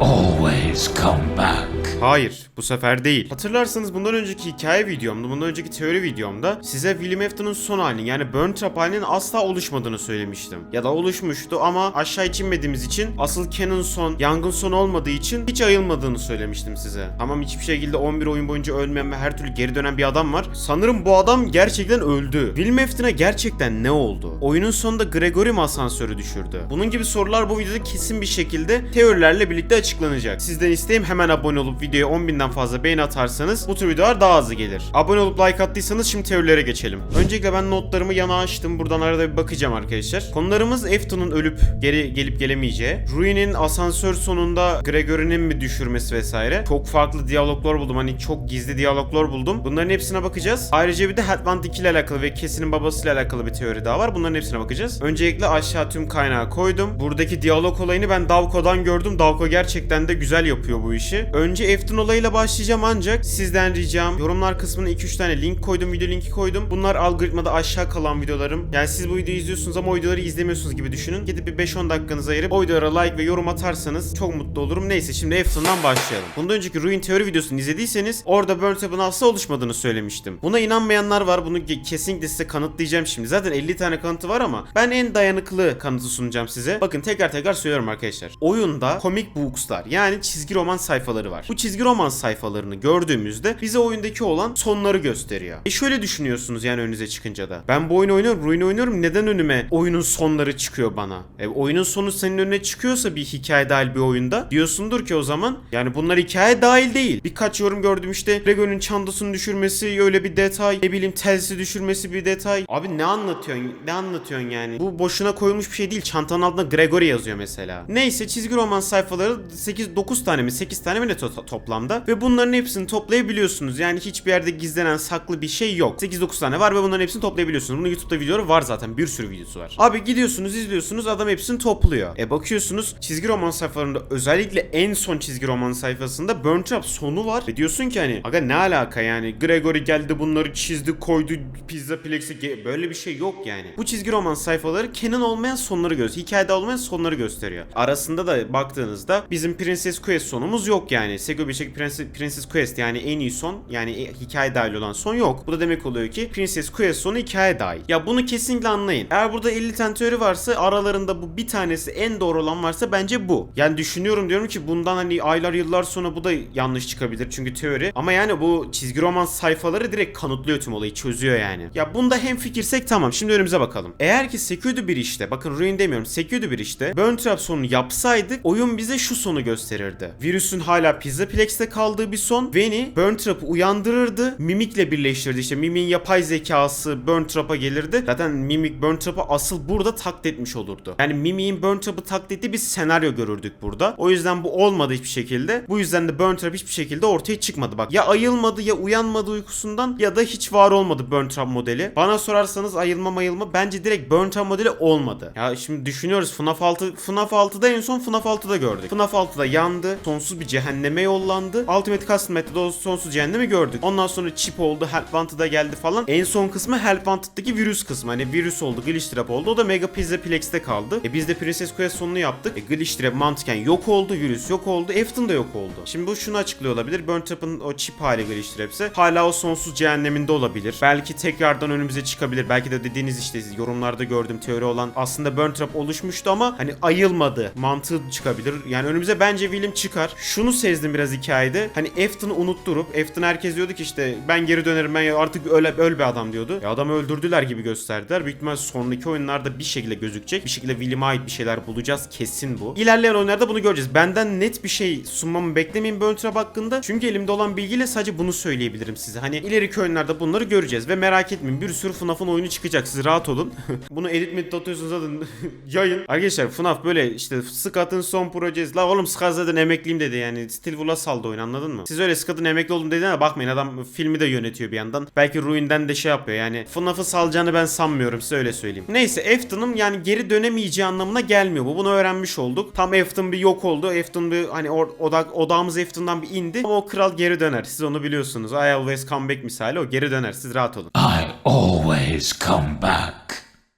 always come back. Hayır, bu sefer değil. Hatırlarsanız bundan önceki hikaye videomda, bundan önceki teori videomda size William Afton'un son halinin yani Burn Trap halinin asla oluşmadığını söylemiştim. Ya da oluşmuştu ama aşağı inmediğimiz için asıl Canon son, yangın son olmadığı için hiç ayılmadığını söylemiştim size. Tamam hiçbir şekilde 11 oyun boyunca ölmeyen ve her türlü geri dönen bir adam var. Sanırım bu adam gerçekten öldü. William Afton'a gerçekten ne oldu? Oyunun sonunda Gregory mi asansörü düşürdü? Bunun gibi sorular bu videoda kesin bir şekilde teorilerle birlikte açıklanacak. Sizden isteğim hemen abone olup videoya 10.000'den fazla beğeni atarsanız bu tür videolar daha hızlı gelir. Abone olup like attıysanız şimdi teorilere geçelim. Öncelikle ben notlarımı yana açtım. Buradan arada bir bakacağım arkadaşlar. Konularımız Efton'un ölüp geri gelip gelemeyeceği. Ruin'in asansör sonunda Gregory'nin mi düşürmesi vesaire. Çok farklı diyaloglar buldum. Hani çok gizli diyaloglar buldum. Bunların hepsine bakacağız. Ayrıca bir de Hatland 2 ile alakalı ve Kesinin babasıyla alakalı bir teori daha var. Bunların hepsine bakacağız. Öncelikle aşağı tüm kaynağı koydum. Buradaki diyalog olayını ben Davko'dan gördüm. Davko gerçekten de güzel yapıyor bu işi. Önce Efton olayıyla başlayacağım ancak sizden ricam yorumlar kısmına 2-3 tane link koydum. Video linki koydum. Bunlar algoritmada aşağı kalan videolarım. Yani siz bu videoyu izliyorsunuz ama o videoları izlemiyorsunuz gibi düşünün. Gidip bir 5-10 dakikanızı ayırıp o videolara like ve yorum atarsanız çok mutlu olurum. Neyse şimdi Efton'dan başlayalım. Bundan önceki Ruin teori videosunu izlediyseniz orada Burn Trap'ın asla oluşmadığını söylemiştim. Buna inanmayanlar var. Bunu kesinlikle size kanıtlayacağım şimdi. Zaten 50 tane kanıtı var ama ben en dayanıklı kanıtı sunacağım size. Bakın tekrar tekrar söylüyorum arkadaşlar. Oyunda comic books'lar yani çizgi roman sayfaları var. Bu çizgi roman sayfalarını gördüğümüzde bize oyundaki olan sonları gösteriyor. E şöyle düşünüyorsunuz yani önünüze çıkınca da. Ben bu oyunu oynuyorum, Ruin oynuyorum. Neden önüme oyunun sonları çıkıyor bana? E oyunun sonu senin önüne çıkıyorsa bir hikaye dahil bir oyunda diyorsundur ki o zaman yani bunlar hikaye dahil değil. Birkaç yorum gördüm işte Gregory'nin çantasını düşürmesi öyle bir detay. Ne bileyim telsi düşürmesi bir detay. Abi ne anlatıyorsun? Ne anlatıyorsun yani? Bu boşuna koyulmuş bir şey değil. Çantanın altında Gregory yazıyor mesela. Neyse çizgi roman sayfaları 8 9 tane mi 8 tane mi ne toplamda ve bunların hepsini toplayabiliyorsunuz. Yani hiçbir yerde gizlenen saklı bir şey yok. 8-9 tane var ve bunların hepsini toplayabiliyorsunuz. Bunun YouTube'da videoları var zaten. Bir sürü videosu var. Abi gidiyorsunuz izliyorsunuz adam hepsini topluyor. E bakıyorsunuz çizgi roman sayfalarında özellikle en son çizgi roman sayfasında Burn Trap sonu var. Ve diyorsun ki hani aga ne alaka yani Gregory geldi bunları çizdi koydu pizza plex'i böyle bir şey yok yani. Bu çizgi roman sayfaları canon olmayan sonları gösteriyor. Hikayede olmayan sonları gösteriyor. Arasında da baktığınızda bizim Princess Quest sonumuz yok yani. Sego bir şekilde Princess, Princess Quest yani en iyi son yani e- hikaye dahil olan son yok. Bu da demek oluyor ki Princess Quest sonu hikaye dahil. Ya bunu kesinlikle anlayın. Eğer burada 50 tane teori varsa aralarında bu bir tanesi en doğru olan varsa bence bu. Yani düşünüyorum diyorum ki bundan hani aylar yıllar sonra bu da yanlış çıkabilir çünkü teori. Ama yani bu çizgi roman sayfaları direkt kanıtlıyor tüm olayı çözüyor yani. Ya bunda hem fikirsek tamam şimdi önümüze bakalım. Eğer ki Secured bir işte bakın Ruin demiyorum Secured bir işte Burn Trap sonunu yapsaydık oyun bize şu sonu gösterirdi. Virüsün hala Pizza Plex'te kaldığı bir son. Veni Burn Trap'ı uyandırırdı. Mimik'le birleştirdi işte Mimik'in yapay zekası Burn Trap'a gelirdi. Zaten Mimik Burn Trap'ı asıl burada taklit etmiş olurdu. Yani Mimik'in Burn Trap'ı taklit bir senaryo görürdük burada. O yüzden bu olmadı hiçbir şekilde. Bu yüzden de Burn Trap hiçbir şekilde ortaya çıkmadı. Bak ya ayılmadı ya uyanmadı uykusundan ya da hiç var olmadı Burn Trap modeli. Bana sorarsanız ayılma mayılma bence direkt Burn Trap modeli olmadı. Ya şimdi düşünüyoruz FNAF 6 FNAF 6'da en son FNAF 6'da gördük. FNAF 6'da yandı. Sonsuz bir cehenneme yollandı. Ultimate Custom Metho'da o sonsuz cehennemi gördük. Ondan sonra chip oldu. Help Wanted'a geldi falan. En son kısmı Help Wanted'daki virüs kısmı. Hani virüs oldu. Glitch Trap oldu. O da Mega Pizza Plex'te kaldı. E biz de Princess Quest sonunu yaptık. E Glitch Trap mantıken yok oldu. Virüs yok oldu. Efton da yok oldu. Şimdi bu şunu açıklıyor olabilir. Burn Trap'ın o chip hali Glitch Trap'se hala o sonsuz cehenneminde olabilir. Belki tekrardan önümüze çıkabilir. Belki de dediğiniz işte yorumlarda gördüğüm teori olan aslında Burn Trap oluşmuştu ama hani ayılmadı. Mantığı çıkabilir. Yani önümüze bence William çıkar. Şunu sezdim biraz hikayede. Hani Efton'u unutturup Efton herkes diyordu ki işte ben geri dönerim ben artık öyle öl bir adam diyordu. Ya adamı öldürdüler gibi gösterdiler. Büyük ihtimal sonraki oyunlarda bir şekilde gözükecek. Bir şekilde William'a ait bir şeyler bulacağız. Kesin bu. İlerleyen oyunlarda bunu göreceğiz. Benden net bir şey sunmamı beklemeyin Burn Trap hakkında. Çünkü elimde olan bilgiyle sadece bunu söyleyebilirim size. Hani ileriki oyunlarda bunları göreceğiz ve merak etmeyin bir sürü FNAF'ın oyunu çıkacak. Siz rahat olun. bunu edit medit atıyorsunuz zaten yayın. Arkadaşlar FNAF böyle işte Scott'ın son projesi. La oğlum Scott zaten emekliyim dedi yani. Steel Wool'a saldı oyun anladın mı? Siz öyle Scott'ın emekli oldum dediğine bakmayın adam filmi de yönetiyor bir yandan. Belki Ruin'den de şey yapıyor yani. FNAF'ı salacağını ben sanmıyorum size öyle söyleyeyim. Neyse Efton'un yani geri dönemeyeceği anlamına gelmiyor bu. Bunu öğrenmiş olduk. Tam Efton bir yok oldu. Efton bir hani or- odak odağımız Efton'dan bir indi. Ama o kral geri döner. Siz onu biliyorsunuz. I always come back misali o geri döner. Siz rahat olun. I always come back.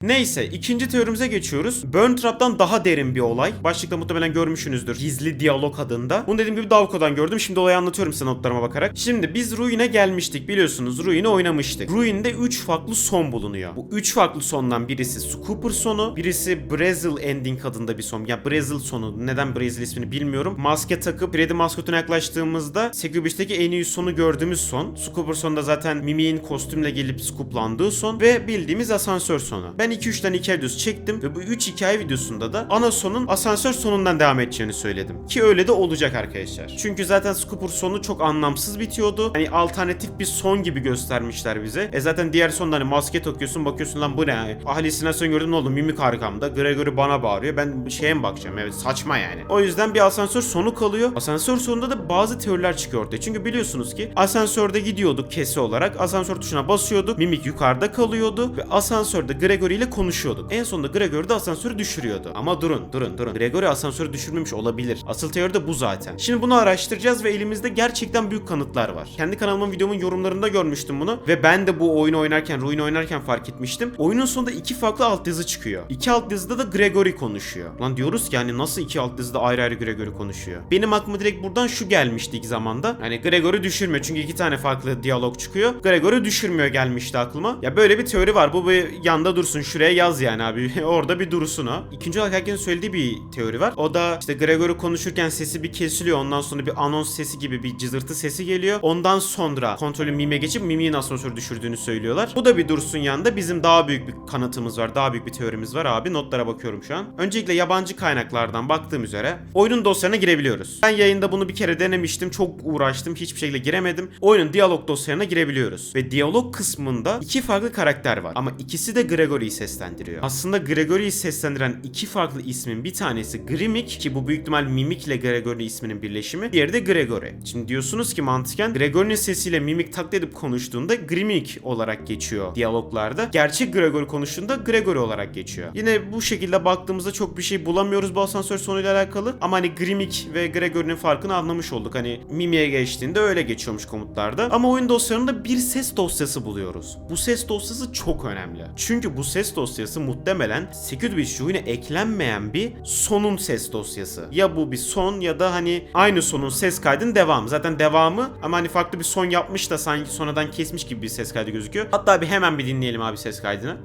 Neyse ikinci teorimize geçiyoruz. Burn Trap'tan daha derin bir olay. Başlıkta muhtemelen görmüşsünüzdür. Gizli diyalog adında. Bunu dediğim gibi Davko'dan gördüm. Şimdi olayı anlatıyorum size notlarıma bakarak. Şimdi biz Ruin'e gelmiştik biliyorsunuz. Ruin'i oynamıştık. Ruin'de 3 farklı son bulunuyor. Bu 3 farklı sondan birisi Scooper sonu, birisi Brazil Ending adında bir son. Ya Brazil sonu. Neden Brazil ismini bilmiyorum. Maske takıp Freddy maskotuna yaklaştığımızda Sekubis'teki en iyi sonu gördüğümüz son. Scooper sonunda zaten Mimi'nin kostümle gelip scooplandığı son ve bildiğimiz asansör sonu. Ben 2-3 tane hikaye videosu çektim ve bu 3 hikaye videosunda da ana sonun asansör sonundan devam edeceğini söyledim. Ki öyle de olacak arkadaşlar. Çünkü zaten Scooper sonu çok anlamsız bitiyordu. Hani alternatif bir son gibi göstermişler bize. E zaten diğer sonda hani maske takıyorsun bakıyorsun lan bu ne? Halüsinasyon gördüm ne oldu? Mimik arkamda. Gregory bana bağırıyor. Ben şeye mi bakacağım? Evet saçma yani. O yüzden bir asansör sonu kalıyor. Asansör sonunda da bazı teoriler çıkıyor ortaya. Çünkü biliyorsunuz ki asansörde gidiyorduk kesi olarak. Asansör tuşuna basıyorduk. Mimik yukarıda kalıyordu ve asansörde Gregory ile konuşuyorduk. En sonunda Gregory de asansörü düşürüyordu. Ama durun durun durun. Gregory asansörü düşürmemiş olabilir. Asıl teori de bu zaten. Şimdi bunu araştıracağız ve elimizde gerçekten büyük kanıtlar var. Kendi kanalımın videomun yorumlarında görmüştüm bunu ve ben de bu oyunu oynarken, Ruin oynarken fark etmiştim. Oyunun sonunda iki farklı alt yazı çıkıyor. İki alt yazıda da Gregory konuşuyor. Lan diyoruz ki yani nasıl iki alt yazıda ayrı ayrı Gregory konuşuyor? Benim aklıma direkt buradan şu gelmişti ilk zamanda. Hani Gregory düşürmüyor çünkü iki tane farklı diyalog çıkıyor. Gregory düşürmüyor gelmişti aklıma. Ya böyle bir teori var. Bu bir yanda dursun. Şuraya yaz yani abi. Orada bir dursun o. İkinci olarak herkesin söylediği bir teori var. O da işte Gregory konuşurken sesi bir kesiliyor. Ondan sonra bir anons sesi gibi bir cızırtı sesi geliyor. Ondan sonra kontrolü Mime geçip Mimi'nin asansörü düşürdüğünü söylüyorlar. Bu da bir dursun yanında. Bizim daha büyük bir kanıtımız var. Daha büyük bir teorimiz var abi. Notlara bakıyorum şu an. Öncelikle yabancı kaynaklardan baktığım üzere oyunun dosyalarına girebiliyoruz. Ben yayında bunu bir kere denemiştim. Çok uğraştım. Hiçbir şekilde giremedim. Oyunun diyalog dosyalarına girebiliyoruz. Ve diyalog kısmında iki farklı karakter var. Ama ikisi de Gregory'yi seslendiriyor. Aslında Gregory'yi seslendiren iki farklı ismin bir tanesi Grimmick ki bu büyük ihtimal Mimik ile Gregory isminin birleşimi. Diğeri de Gregory. Şimdi diyorsunuz ki mantıken Gregory'nin sesiyle Mimik taklit edip konuştuğunda Grimmick olarak geçiyor diyaloglarda. Gerçek Gregory konuştuğunda Gregory olarak geçiyor. Yine bu şekilde baktığımızda çok bir şey bulamıyoruz bu asansör sonuyla alakalı. Ama hani Grimmick ve Gregory'nin farkını anlamış olduk. Hani Mimi'ye geçtiğinde öyle geçiyormuş komutlarda. Ama oyun dosyalarında bir ses dosyası buluyoruz. Bu ses dosyası çok önemli. Çünkü bu ses dosyası muhtemelen Security Breach oyuna eklenmeyen bir sonun ses dosyası. Ya bu bir son ya da hani aynı sonun ses kaydının devamı. Zaten devamı ama hani farklı bir son yapmış da sanki sonradan kesmiş gibi bir ses kaydı gözüküyor. Hatta bir hemen bir dinleyelim abi ses kaydını.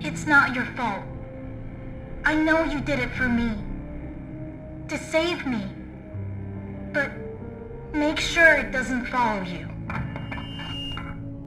It's not your fault. I know you did it for me. To save me. But make sure it doesn't follow you.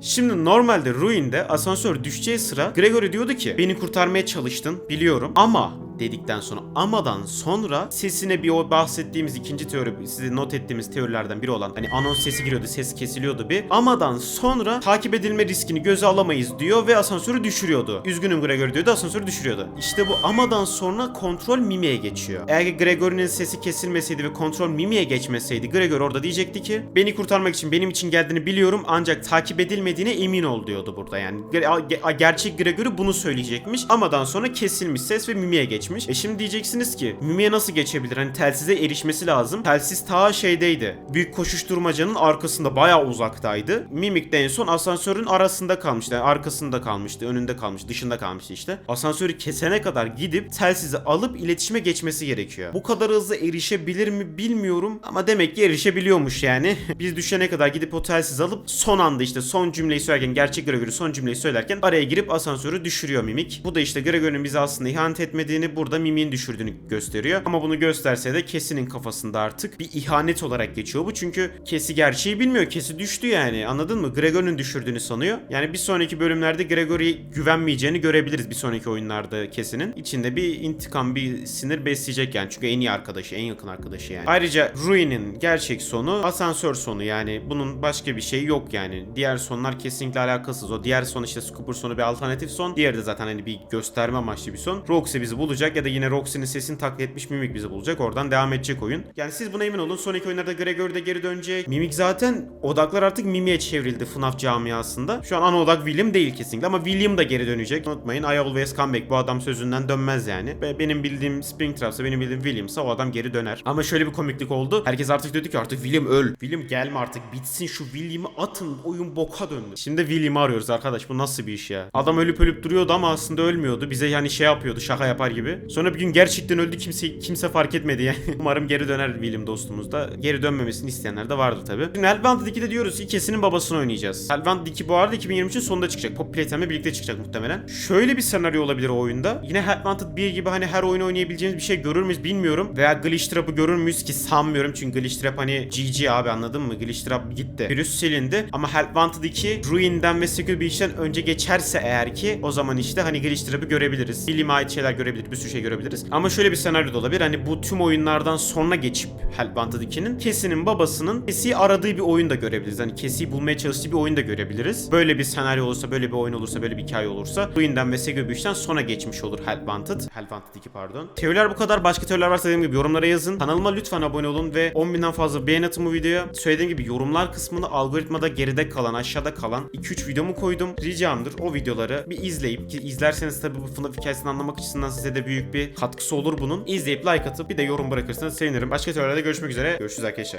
Şimdi normalde Ruin'de asansör düşeceği sıra Gregory diyordu ki beni kurtarmaya çalıştın biliyorum ama dedikten sonra amadan sonra sesine bir o bahsettiğimiz ikinci teori size not ettiğimiz teorilerden biri olan hani anons sesi giriyordu ses kesiliyordu bir amadan sonra takip edilme riskini göze alamayız diyor ve asansörü düşürüyordu. Üzgünüm Gregory diyordu asansörü düşürüyordu. İşte bu amadan sonra kontrol Mimi'ye geçiyor. Eğer ki Gregory'nin sesi kesilmeseydi ve kontrol Mimi'ye geçmeseydi Gregory orada diyecekti ki beni kurtarmak için benim için geldiğini biliyorum ancak takip edilmediğine emin ol diyordu burada yani. Ge- ge- Gerçek Gregory bunu söyleyecekmiş. Amadan sonra kesilmiş ses ve Mimi'ye geçmiş. E şimdi diyeceksiniz ki Mimi'ye nasıl geçebilir? Hani telsize erişmesi lazım. Telsiz ta şeydeydi. Büyük koşuşturmacanın arkasında bayağı uzaktaydı. Mimik de en son asansörün arasında kalmıştı. Yani arkasında kalmıştı. Önünde kalmış. Dışında kalmıştı işte. Asansörü kesene kadar gidip telsizi alıp iletişime geçmesi gerekiyor. Bu kadar hızlı erişebilir mi bilmiyorum. Ama demek ki erişebiliyormuş yani. Biz düşene kadar gidip o telsizi alıp son anda işte son cümleyi söylerken gerçek Gregory son cümleyi söylerken araya girip asansörü düşürüyor Mimik. Bu da işte Gregory'nin bize aslında ihanet etmediğini burada Mimik'in düşürdüğünü gösteriyor. Ama bunu gösterse de Kesi'nin kafasında artık bir ihanet olarak geçiyor bu. Çünkü Kesi gerçeği bilmiyor. Kesi düştü yani. Anladın mı? Gregory'nin düşürdüğünü sanıyor. Yani bir sonraki bölümlerde Gregory'ye güvenmeyeceğini görebiliriz bir sonraki oyunlarda Kesi'nin. İçinde bir intikam, bir sinir besleyecek yani. Çünkü en iyi arkadaşı, en yakın arkadaşı yani. Ayrıca Ruin'in gerçek sonu asansör sonu yani. Bunun başka bir şeyi yok yani. Diğer sonlar kesinlikle alakasız. O diğer son işte Scooper sonu bir alternatif son. Diğeri de zaten hani bir gösterme amaçlı bir son. Roxy bizi bulacak bulacak ya da yine Roxy'nin sesini taklit etmiş Mimik bizi bulacak. Oradan devam edecek oyun. Yani siz buna emin olun. Sonraki oyunlarda Gregor da geri dönecek. Mimik zaten odaklar artık Mimik'e çevrildi FNAF camiasında. Şu an ana odak William değil kesinlikle ama William da geri dönecek. Unutmayın I always come back. Bu adam sözünden dönmez yani. Ve benim bildiğim Springtrap'sa benim bildiğim William'sa o adam geri döner. Ama şöyle bir komiklik oldu. Herkes artık dedi ki artık William öl. William gelme artık bitsin şu William'ı atın. Oyun boka döndü. Şimdi William'ı arıyoruz arkadaş. Bu nasıl bir iş ya? Adam ölüp ölüp duruyordu ama aslında ölmüyordu. Bize yani şey yapıyordu şaka yapar gibi. Sonra bir gün gerçekten öldü kimse kimse fark etmedi yani. Umarım geri döner William dostumuz da. Geri dönmemesini isteyenler de vardır tabi. Şimdi Hellbound 2'de diyoruz ki ikisinin babasını oynayacağız. Hellbound 2 bu arada 2023'ün sonunda çıkacak. Pop Playtime'le birlikte çıkacak muhtemelen. Şöyle bir senaryo olabilir o oyunda. Yine Hellbound 1 gibi hani her oyun oynayabileceğimiz bir şey görür müyüz bilmiyorum. Veya Glitch Trap'ı görür müyüz ki sanmıyorum. Çünkü Glitch Trap hani GG abi anladın mı? Glitch Trap gitti. Virüs silindi. Ama Hellbound 2 Ruin'den ve Secret Beach'ten önce geçerse eğer ki o zaman işte hani Glitch Trap'ı görebiliriz. Bilime ait şeyler görebiliriz. Bir sürü şey görebiliriz. Ama şöyle bir senaryo da olabilir. Hani bu tüm oyunlardan sonra geçip Hellbound 2'nin Kesinin babasının Kesi'yi aradığı bir oyun da görebiliriz. Hani Kesi'yi bulmaya çalıştığı bir oyun da görebiliriz. Böyle bir senaryo olursa, böyle bir oyun olursa, böyle bir hikaye olursa Ruin'den ve Secret Beach'ten sonra geçmiş olur Hellbounded. Hellbounded 2 pardon. Teoriler bu kadar. Başka teoriler varsa dediğim gibi yorumlara yazın. Kanalıma lütfen abone olun ve 10.000'den fazla beğen atın bu videoya. Söylediğim gibi yorumlar kısmında algoritmada geride kalan, aşağıda kalan 2-3 videomu koydum. Ricamdır o videoları bir izleyip ki izlerseniz tabii bu FNAF hikayesini anlamak açısından size de büyük bir katkısı olur bunun. İzleyip like atıp bir de yorum bırakırsanız sevinirim. Başka teorilerde görüşmek üzere. Görüşürüz arkadaşlar.